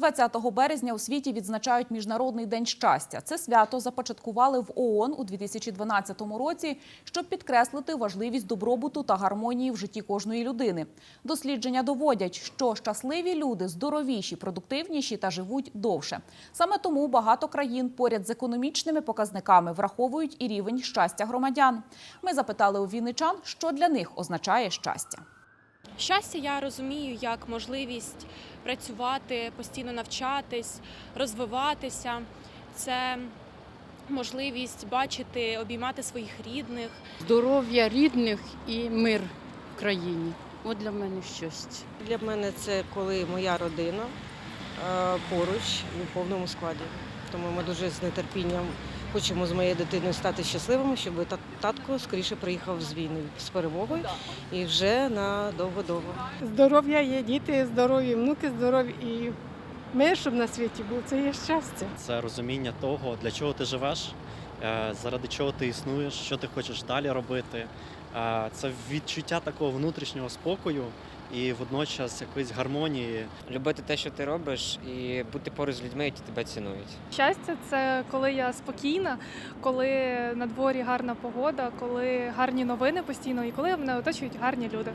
20 березня у світі відзначають Міжнародний день щастя. Це свято започаткували в ООН у 2012 році, щоб підкреслити важливість добробуту та гармонії в житті кожної людини. Дослідження доводять, що щасливі люди здоровіші, продуктивніші та живуть довше. Саме тому багато країн поряд з економічними показниками враховують і рівень щастя громадян. Ми запитали у вінничан, що для них означає щастя. Щастя я розумію як можливість працювати, постійно навчатись, розвиватися. Це можливість бачити, обіймати своїх рідних. здоров'я рідних і мир в країні. От для мене щастя. Для мене це коли моя родина е, поруч в повному складі. Тому ми дуже з нетерпінням хочемо з моєю дитиною стати щасливими, щоб та- татко скоріше приїхав з війни з перемогою і вже на довго-довго. Здоров'я є, діти здорові, внуки здорові і мир, щоб на світі був, це є щастя. Це розуміння того, для чого ти живеш, е, заради чого ти існуєш, що ти хочеш далі робити. Це відчуття такого внутрішнього спокою і водночас якоїсь гармонії. любити те, що ти робиш, і бути поруч з людьми, які тебе цінують. Щастя це коли я спокійна, коли на дворі гарна погода, коли гарні новини постійно і коли мене оточують гарні люди.